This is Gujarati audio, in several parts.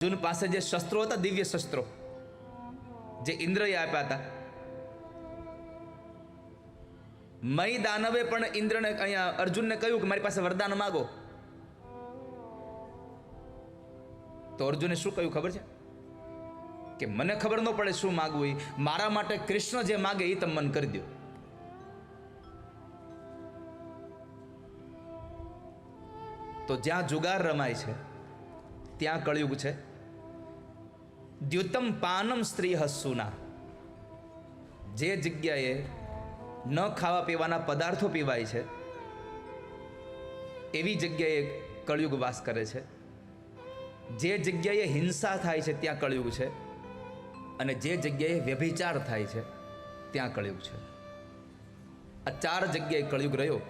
અર્જુન પાસે જે શસ્ત્રો હતા, દિવ્ય શસ્ત્રો, જે ઇન્દ્રએ આપ્યા હતા. મય દાનવે પણ ઇન્દ્રને અહીંયા અર્જુનને કહ્યું કે મારી પાસે વરદાન માગો. તો અર્જુને શું કહ્યું ખબર છે? કે મને ખબર ન પડે શું માગવું એ મારા માટે કૃષ્ણ જે માગે એ તમે મને કરી દો તો જ્યાં જુગાર રમાય છે, ત્યાં કળિયુગ છે. દ્યુતમ પાનમ સ્ત્રી હસ્સુના જે જગ્યાએ ન ખાવા પીવાના પદાર્થો પીવાય છે, એવી જગ્યાએ કળિયુગ વાસ કરે છે. જે જગ્યાએ હિંસા થાય છે, ત્યાં કળિયુગ છે. અને જે જગ્યાએ વ્યભિચાર થાય છે, ત્યાં કળિયુગ છે. આ ચાર જગ્યાએ કળિયુગ રહ્યો.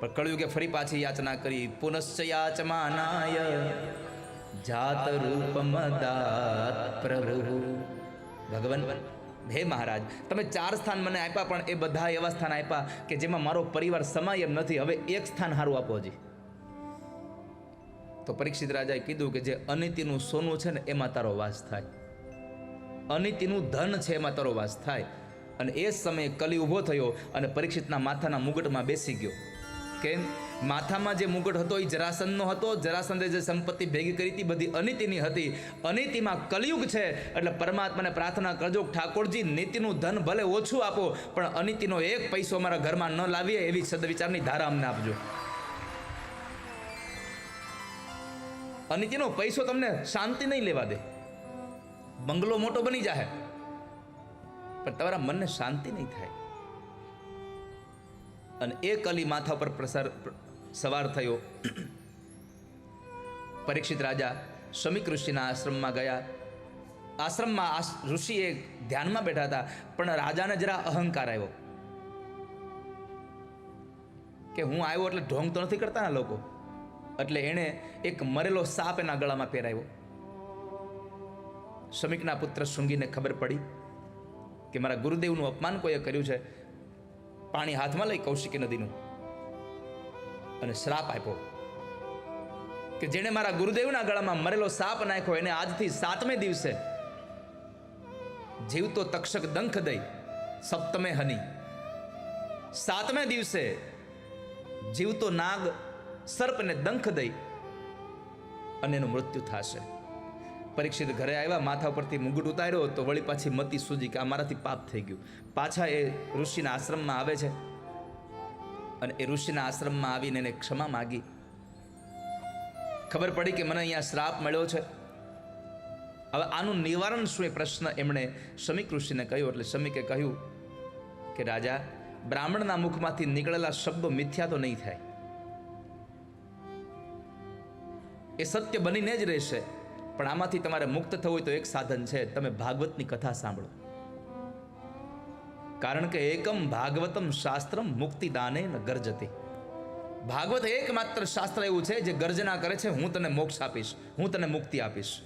પણ કળિયુગે ફરી પાછી યાચના કરી. પુનશ્ચ યાચમાનાય. જાત દાત પ્રભુ. ભગવાન, હે મહારાજ, તમે ચાર સ્થાન મને આપ્યા, પણ એ બધા એવા સ્થાન આપ્યા કે જેમાં મારો પરિવાર સમાય એમ નથી. હવે એક સ્થાન સારું આપો હજી. તો પરીક્ષિત રાજાએ કીધું કે જે અનિતિનું સોનું છે ને, એમાં તારો વાસ થાય. અનિતિનું ધન છે, એમાં તારો વાસ થાય. અને એ સમયે કલી ઊભો થયો અને પરીક્ષિતના માથાના મુગટમાં બેસી ગયો. કેમ માથામાં જે મુગટ હતો એ જરાસંધનો હતો. જરાસંધે જે સંપત્તિ ભેગી કરી હતી, બધી અનિતિની હતી. અનિતિમાં કલયુગ છે, એટલે પરમાત્માને પ્રાર્થના કરજો ઠાકોરજી, નીતિનું ધન ભલે ઓછું આપો, પણ અનિતિનો એક પૈસો અમારા ઘરમાં ન લાવીએ એવી સદવિચારની ધારા અમને આપજો. અનિતિનો પૈસો તમને શાંતિ નહીં લેવા દે. બંગલો મોટો બની જાય પણ તમારા મનને શાંતિ નહીં થાય. અને એ કલી માથા પર પ્રસાર સવાર થયો. પરીક્ષિત રાજા શમિક ઋષિના આશ્રમમાં ગયા. આશ્રમમાં ઋષિ એ ધ્યાનમાં બેઠા હતા, પણ રાજાને જરા અહંકાર આવ્યો. કે હું આવ્યો એટલે ઢોંગ તો નથી કરતા ને લોકો. એટલે એણે એક મરેલો સાપ એના ગળામાં પહેરાવ્યો. શમિકના પુત્ર શૃંગીને ખબર પડી કે મારા ગુરુદેવનું અપમાન કોઈએ કર્યું છે? પાણી હાથમાં લઈ કૌશિકી નદીનું અને શ્રાપ આપ્યો કે જેણે મારા ગુરુદેવના ગળામાં મરેલો સાપ નાખ્યો, એને આજથી સાતમે દિવસે જીવતો તક્ષક દંખ દઈ સપ્તમે હની. સાતમે દિવસે જીવતો નાગ સર્પને દંખ દઈ અને એનું મૃત્યુ થશે. પરીક્ષિત ઘરે આવ્યા, માથા પરથી મુગટ ઉતાર્યો તો વળી પાછી મતી સૂજી કે આ મારાથી પાપ થઈ ગયું. પાછા એ ઋષિના આશ્રમમાં આવે છે. અને એ ઋષિના આશ્રમમાં આવીને એને ક્ષમા માગી. ખબર પડી કે મને અહીંયા શ્રાપ મળ્યો છે. હવે આનું નિવારણ શું એ પ્રશ્ન એમણે શમિક ઋષિને કહ્યું. એટલે શમિકે કહ્યું કે રાજા, બ્રાહ્મણના મુખમાંથી નીકળેલા શબ્દો મિથ્યા તો નહીં થાય. એ સત્ય બનીને જ રહેશે. પણ આમાંથી તમારે મુક્ત થવું હોય તો એક સાધન છે. તમે ભાગવતની કથા સાંભળો. કારણ કે એકમ ભાગવતમ શાસ્ત્રમ મુક્તિદાને ન ગર્જતી. ભાગવત એકમાત્ર શાસ્ત્ર એવું છે જે ગર્જના કરે છે, હું તને મોક્ષ આપીશ, હું તને મુક્તિ આપીશ.